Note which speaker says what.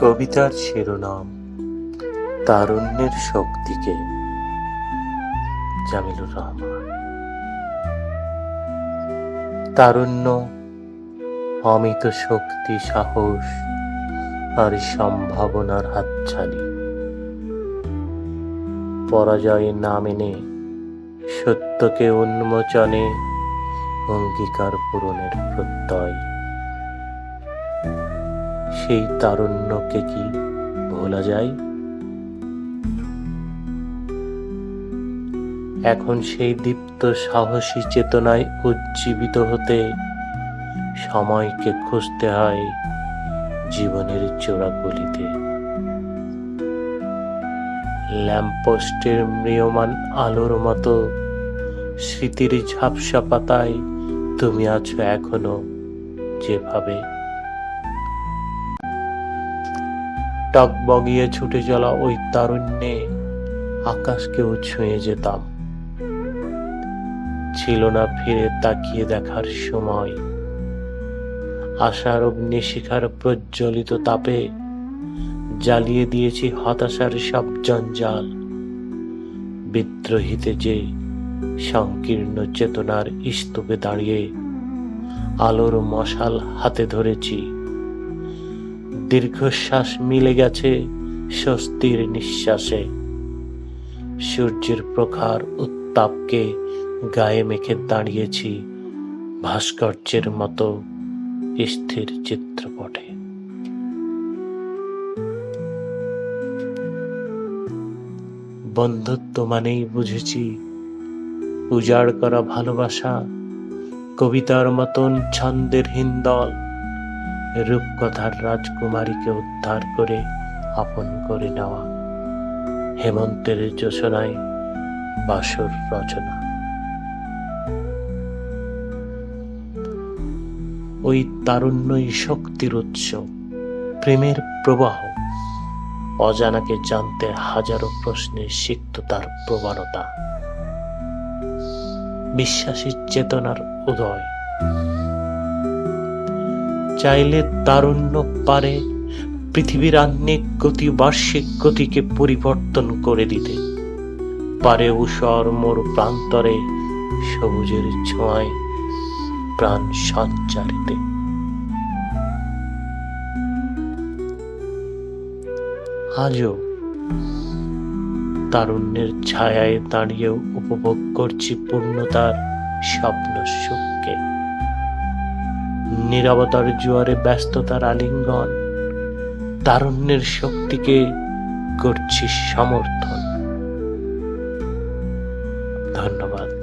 Speaker 1: কবিতার শিরোনাম তারুণ্যের শক্তিকে জামিলুর রহমান। তারুণ্য, অমিত শক্তি, সাহস আর সম্ভাবনার হাতছানি। পরাজয় না মেনে সত্যকে উন্মোচনে অঙ্গীকার পূরণের প্রত্যয়। সেই তারুণ্যকে কি ভোলা যায়? এখন সেই দীপ্ত সাহসী চেতনায় উজ্জীবিত হতে সময়কে খুঁজতে হয় জীবনের চোরাগলিতে। ল্যাম্পপোস্টের ম্রিয়মান আলোর মতো স্মৃতির ঝাপসা পাতায় তুমি আছো এখনও যেভাবে টকবগিয়ে ছুটে চলা ওই তারুণ্যে আকাশকেও ছুঁয়ে যেতাম। ছিল না ফিরে তাকিয়ে দেখার সময়। আশার অগ্নিশিখার প্রজ্বলিত তাপে জ্বালিয়ে দিয়েছি হতাশার সব জঞ্জাল। বিদ্রোহীতে যে সংকীর্ণ চেতনার স্তূপে দাঁড়িয়ে আলোর মশাল হাতে ধরেছি। দীর্ঘশ্বাস মিলে গেছে স্বস্তির নিঃশ্বাসে। সূর্যের প্রখার উত্তাপকে গায়ে মেখে দাঁড়িয়েছি ভাস্কর্যের মতো স্থির চিত্রপটে। বন্ধুত্ব মানেই বুঝেছি, উজাড় করা ভালোবাসা, কবিতার মতন ছন্দের হিন্দল রূপকথার রাজকুমারীকে উদ্ধার করে আপন করে নেওয়া। হেমন্তের যোচনায় বাসর রচনা। ওই তারুণ্যই শক্তির উৎস, প্রেমের প্রবাহ। অজানাকে জানতে হাজারো প্রশ্নে সিক্ত তার প্রবণতা। বিশ্বাসী চেতনার উদয়। চাইলে তারুণ্য পারে পৃথিবীর আহ্নিক গতি, বার্ষিক গতিকে পরিবর্তন করে দিতে। পারে উষর মোর প্রান্তরে সবুজের ছোঁয়ায় প্রাণ সঞ্চারিতে। আজও তারুণ্যের ছায়ায় দাঁড়িয়ে উপভোগ করছি পূর্ণতার স্বপ্ন সুখকে নিরবতার জোয়ারে ব্যস্ততার আলিঙ্গন তারুণ্যের শক্তিকে করছি সমর্থন। ধন্যবাদ।